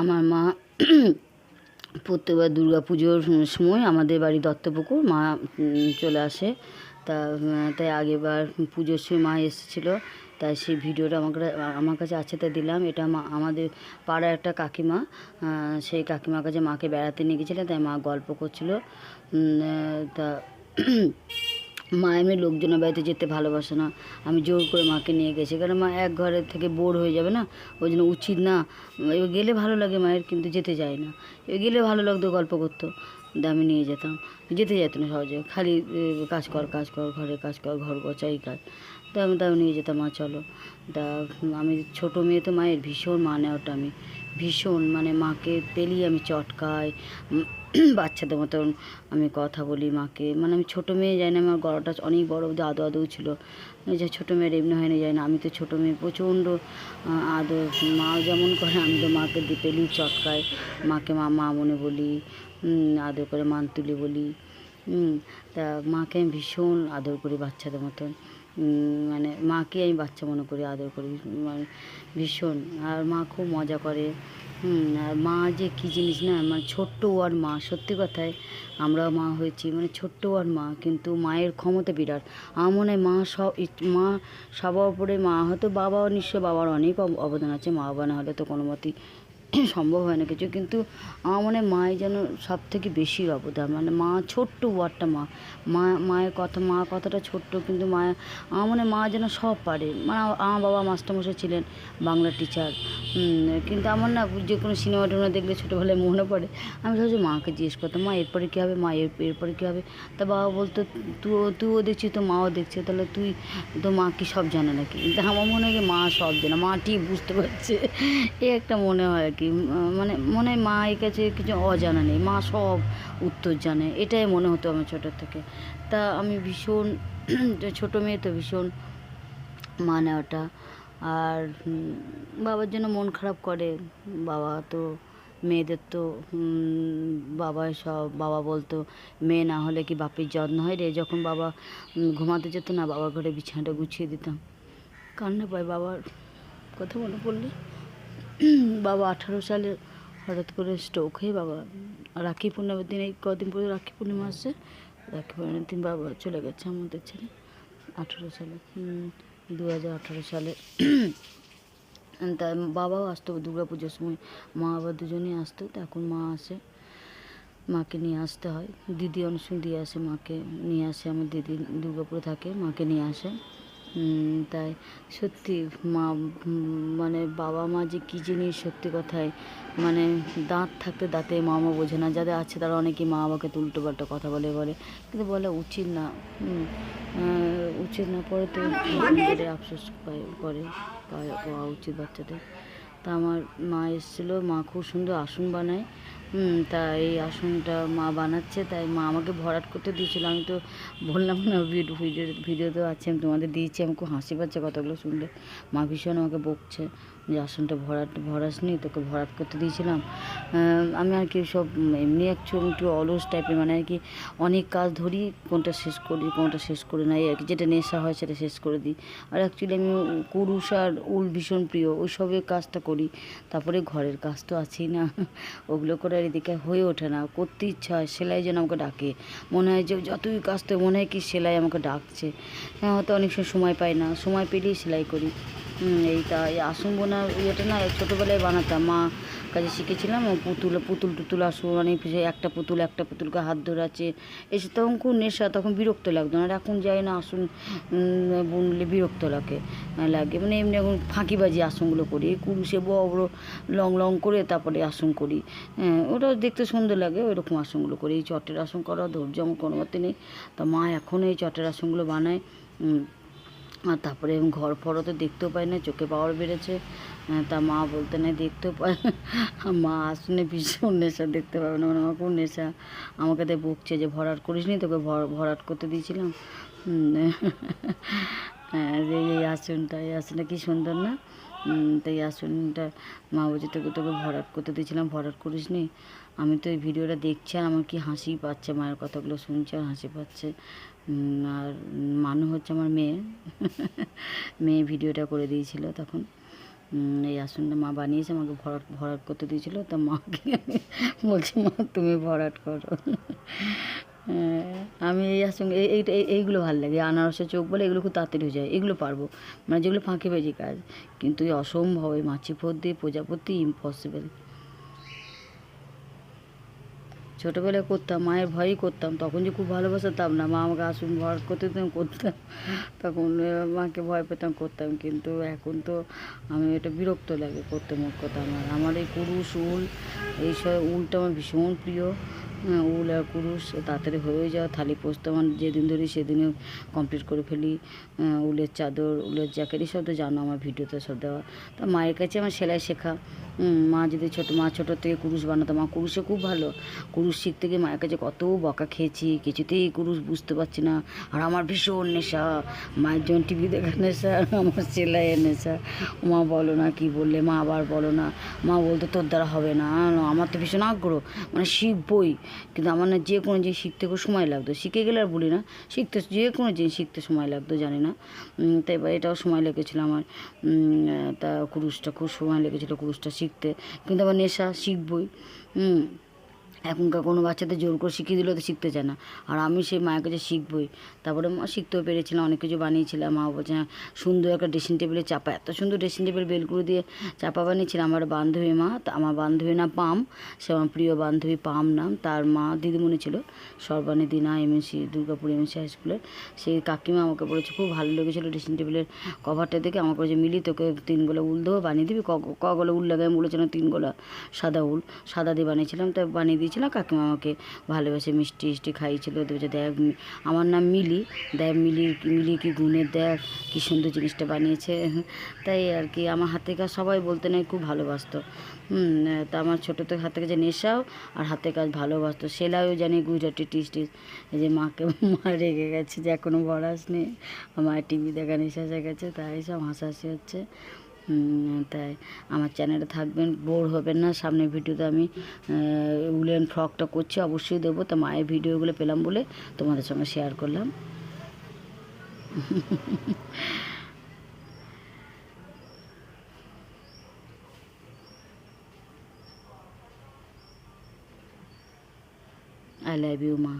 আমার মা প্রত্যেকবার দুর্গা পুজোর সময় আমাদের বাড়ি দত্তপুকুর, মা চলে আসে। তা, তাই আগেবার পুজোর সময় মা এসেছিল, তাই সেই ভিডিওটা আমার কাছে আমার কাছে আছে তাই দিলাম। এটা মা, আমাদের পাড়ার একটা কাকিমা সেই কাকিমার কাছে মাকে বেড়াতে নিয়ে গেছিলেন, তাই মা গল্প করছিল। তা মা এমনি লোকজনের বাড়িতে যেতে ভালোবাসে না। আমি জোর করে মাকে নিয়ে গেছি। কারণ মা এক ঘরে থেকে বোর হয়ে যাবে না? ওই জন্য উচিত না। এবার গেলে ভালো লাগে মায়ের, কিন্তু যেতে যায় না। এবার গেলে ভালো লাগতো গল্প করতো। আমি নিয়ে যেতাম। যেতে যেত না সহজে। খালি কাজ কর কাজ কর, ঘরে কাজ কর, ঘর গোছাই কাজ। আমি তাও নিয়ে যেতাম, মা, চলো। তা আমি ছোটো মেয়ে তো, মায়ের ভীষণ মানে ওটা আমি। ভীষণ মানে মাকে পেলেই আমি চটকাই। বাচ্চাদের মতন আমি কথা বলি মাকে। মানে আমি ছোটো মেয়ে যাই না, আমার গলাটা অনেক বড় দাদু আদৌ ছিল। যে ছোটো মেয়ের এমনি হয়নি যায় না। আমি তো ছোটো মেয়ে, প্রচণ্ড আদর। মাও যেমন করে, আমি তো মাকে দি পেলেই চটকাই। মাকে মা মা মনে বলি আদর করে মান তুলে বলি তা মাকে আমি ভীষণ আদর করি বাচ্চাদের মতন। মানে মাকে আমি বাচ্চা মনে করি, আদর করি মানে ভীষণ। আর মা খুব মজা করে। আর মা যে কী জিনিস না মানে ছোট্ট ওয়ার মা, সত্যি কথায় আমরাও মা হয়েছি মানে ছোট্ট ওয়ার মা, কিন্তু মায়ের ক্ষমতা বিরাট। আমার মনে হয় মা সব মা সবার উপরে মা, হয়তো বাবাও নিশ্চয় বাবার অনেক অব- অবদান আছে, মা বাবা না হলে তো কোনো মতেই সম্ভব হয় না কিছু। কিন্তু আমার মনে মায়ের যেন সব থেকে বেশি অবদান। মানে মা ছোট্ট ওয়ার্ডটা মা মা, মায়ের কথা, মা কথাটা ছোট্ট, কিন্তু মায়ের আমার মনে মা যেন সব পারে। মানে আমার বাবা মাস্টারমশাই ছিলেন বাংলা টিচার কিন্তু আমার না যে কোনো সিনেমা টিনেমা দেখলে ছোটোবেলায় মনে পড়ে। আমি ভাবছি মাকে জিজ্ঞেস করতাম, মা, এরপরে কী হবে? মা এরপরে কী হবে? তা বাবা বলতো তুই তুইও দেখছি তো, মাও দেখছে। তাহলে তুই, তো মা কি সব জানে নাকি? কিন্তু আমার মনে হয় মা সব জানে, মা ঠিক বুঝতে পারছে। এ একটা মনে হয় আর কি। মানে মনে হয় মায়ের কাছে কিছু অজানা নেই, মা সব উত্তর জানে, এটাই মনে হতো আমার ছোটোর থেকে। তা আমি ভীষণ, ছোটো মেয়ে তো ভীষণ মানে ওটা আর বাবার জন্য মন খারাপ করে। বাবা তো, মেয়েদের তো বাবা সব, বাবা বলতো, মেয়ে না হলে কি বাপের যত্ন হয় রে? যখন বাবা ঘুমাতে যেত না, বাবার ঘরে বিছানাটা গুছিয়ে দিতাম কান্না পায় বাবার। কথা মনে পড়লে, বাবা আঠারো সালে হঠাৎ করে স্ট্রোক হয়ে বাবা, রাখি পূর্ণিমার দিন এই কদিন পরে রাখি পূর্ণিমা আসছে রাখি পূর্ণিমার দিন বাবা চলে গেছে আমাদের ছেলে, আঠেরো সালে। দু হাজার আঠারো সালে। তা বাবাও আসতো দুর্গা পুজোর সময়। মা বাবা দুজনেই আসতো, তো এখন মা আসে। মাকে নিয়ে আসতে হয়। দিদি অনেক সময় দিয়ে আসে, মাকে নিয়ে আসে। আমার দিদি দুর্গাপুরে থাকে, মাকে নিয়ে আসে। তাই। সত্যি, মা মানে বাবা মা যে কী জিনিস সত্যি কথায় মানে দাঁত থাকতে দাঁতে মা মা বোঝে না। যাদের আছে তারা অনেকেই মা বাবাকে তো উল্টো পাল্টা কথা বলে বলে। কিন্তু বলা উচিত না উচিত না পরে তো আফসোস করে পাওয়া উচিত বাচ্চাদের। তা আমার মা এসেছিল, মা খুব সুন্দর আসন বানায়। তা এই আসনটা মা বানাচ্ছে, তাই মা আমাকে ভরাট করতে দিয়েছিলো। আমি তো বললাম না ভিডিও ভিডিও ভিডিও তো আছে, আমি তোমাদের দিয়েছি, আমি খুব হাসি পাচ্ছে কতগুলো শুনলে। মা ভীষণ আমাকে বকছে। যে আসনটা ভরাট ভরাসনি তোকে ভরাট করতে দিয়েছিলাম। আমি আর কি সব এমনি একটু একটু অলস টাইপের মানে আর কি অনেক কাজ ধরি, কোনটা শেষ করি, কোনটা শেষ করি না আর কি, যেটা নেশা হয় সেটা শেষ করে দিই। আর অ্যাকচুয়ালি আমি কুরুষ আর উল ভীষণ প্রিয়, ওই সবের কাজটা করি। তারপরে ঘরের কাজ তো আছেই না, ওগুলো করে আর এদিকে হয়ে ওঠে না, করতে ইচ্ছা হয়, সেলাই যেন আমাকে ডাকে। মনে হয় যে যতই কাজ তো, মনে হয় কি সেলাই আমাকে ডাকছে। হ্যাঁ হয়তো অনেক সময় সময় পাই না, সময় পেলেই সেলাই করি। এই তা এই আসন বোনার ইয়েটা না ছোটোবেলায় বানাতাম। মা কাছে শিখেছিলাম পুতুল পুতুল টুতুল আসন মানে একটা পুতুল, একটা পুতুলকে হাত ধরে আছে এসে তখন খুব নেশা, তখন বিরক্ত লাগতো আর এখন যাই না, আসন বুনলে বিরক্ত লাগে লাগে। মানে এমনি এখন ফাঁকিবাজি আসনগুলো করি। কুরুশে বড় লং লং করে তারপরে আসন করি। হ্যাঁ ওটাও দেখতে সুন্দর লাগে, ওইরকম আসনগুলো করি। এই চটের আসন করা, ধৈর্য আমার কোনো মতে নেই। তা মা এখন এই চটের আসনগুলো বানায় আর তারপরে ঘর ফরও তো দেখতেও পাই না, চোখে পাওয়ার বেড়েছে। তা মা বলতে নেই, দেখতেও পায়। মা আসলে ভীষণ নেশা, দেখতে পাবে না। মানে আমার খুব নেশা। আমাকে তো বকছে যে, ভরাট করিস নি? তোকে ভর- ভরাট করতে দিয়েছিলাম। হ্যাঁ এই আসনটা এই আসনটা কি সুন্দর না? উম, তো এই আসনটা মা বলছে তোকে তোকে ভরাট করতে দিয়েছিলাম ভরাট করিস নি? আমি তো এই ভিডিওটা দেখছি আর আমার কি হাসি পাচ্ছে মায়ের কথাগুলো শুনছে আর হাসি পাচ্ছে। আর মানু হচ্ছে আমার মেয়ে। মেয়ে ভিডিওটা করে দিয়েছিল তখন। এই আসনটা মা বানিয়েছে আমাকে ভরাট ভরাট করতে দিয়েছিলো। তা মাকে বলছি মা তুমি ভরাট করো। আমি এই আসন এই এইগুলো ভালো লাগে। আনারসের চোখ বলে এগুলো খুব তাড়াতাড়ি হয়ে যায় এগুলো পারব। মানে যেগুলো ফাঁকে বাজি কাজ। কিন্তু এই অসম্ভব এই মাছি দিয়ে প্রজাপতি ইম্পসিবল ছোটোবেলায় করতাম মায়ের ভয়ই করতাম তখন যে খুব ভালোবাসাতাম না। মা আমাকে আসুন ভর করতে দিতাম করতাম। তখন মাকে ভয় পেতাম করতাম। কিন্তু এখন তো আমি এটা বিরক্ত লাগে করতে মোট কথা আমার। আমার এই কুরুশ উল এইসব উলটা আমার ভীষণ প্রিয়। হ্যাঁ, উল আর কুরুশ তাড়াতাড়ি হয়ে যাওয়া থালি পোস্ত আমার যেদিন ধরি সেদিনে কমপ্লিট করে ফেলি। উলের চাদর, উলের জ্যাকেট এসব তো জানো আমার ভিডিওতে সব দেওয়া। তা মায়ের কাছে আমার সেলাই শেখা। মা যদি ছোটো, মা ছোটোর থেকে কুরুশ বানাতো, মা কুরুশে খুব ভালো। কুরুশ শিখতে গিয়ে মায়ের কাছে কত বকা খেয়েছি, কিছুতেই কুরুশ বুঝতে পারছি না। আর আমার ভীষণ নেশা। মায়ের জন্য টিভি দেখার নেশা আমার সেলাইয়ের নেশা। মা বলো না কি বললে, মা আবার বলো না। মা বলতো, তোর দ্বারা হবে না। আমার তো ভীষণ আগ্রহ মানে শিখবই। কিন্তু আমার না যে কোনো জিনিস শিখতে খুব সময় লাগতো। শিখে গেলে আর বলি না। শিখতে, যে কোনো জিনিস শিখতে সময় লাগতো, জানি না। তাই এবার এটাও সময় লেগেছিলো আমার। তা কুরুশটা খুব সময় লেগেছিলো, কুরুশটা শিখতে। কিন্তু আমার নেশা শিখবই। হুম। এখনকার কোনো বাচ্চাদের জোর করে শিখিয়ে দিলেও তো শিখতে চায় না। আর আমি সেই মায়ের কাছে শিখবই। তারপরে মা শিখতেও পেরেছিলাম অনেক কিছু বানিয়েছিলাম মা বলছে হ্যাঁ, সুন্দর একটা ড্রেসিং টেবিলে চাপা। এত সুন্দর ড্রেসিং টেবিল বেলকুড়ি দিয়ে চাপা বানিয়েছিলাম। আমার বান্ধবী মা আমার বান্ধবী না পাম। সে আমার প্রিয় বান্ধবী পাম নাম। তার মা দিদিমণি ছিল সর্বাণী দিনা এমএসি দুর্গাপুর এমএসি হাই স্কুলের সেই কাকিমা আমাকে বলেছে খুব ভালো লেগেছিলো ড্রেসিং টেবিলের কভারটা দেখে। আমাকে বলেছে মিলি তোকে তিন গোলা উল দেবো বানিয়ে দিবি? ক গোলা উল লাগাই আমি বলেছিলাম তিন গোলা সাদা উল সাদা দিয়ে বানিয়েছিলাম। তাই বানিয়ে দিয়েছিলাম কাকিমা আমাকে ভালোবেসে মিষ্টি মিষ্টি খাইয়েছিল। বলছে দেখ আমার নাম মিলি। দেখ মিলি মিলি কি গুণের দেখ কি সুন্দর জিনিসটা বানিয়েছে। তাই আর কি, আমার হাতে কাজ সবাই বলতে নাই খুব ভালোবাসতো। তা আমার ছোটো থেকে হাতে কাছে নেশাও, আর হাতে কাজ ভালোবাসতো। সেলাইও জানি গুজরাটি টিস টিস এই যে মাকে মা রেগে গেছে যে এখনও বড়াস নেই আমার টিভি দেখা নেশা হয়ে গেছে তাই সব হাসাহাসি হচ্ছে। তাই আমার চ্যানেলে থাকবেন, বোর হবেন না। সামনের ভিডিওতে আমি উলেন ফ্রকটা করছি, অবশ্যই দেবো। তো মায়ের ভিডিওগুলো পেলাম বলে তোমাদের সঙ্গে শেয়ার করলাম। আই লাভ ইউ মা।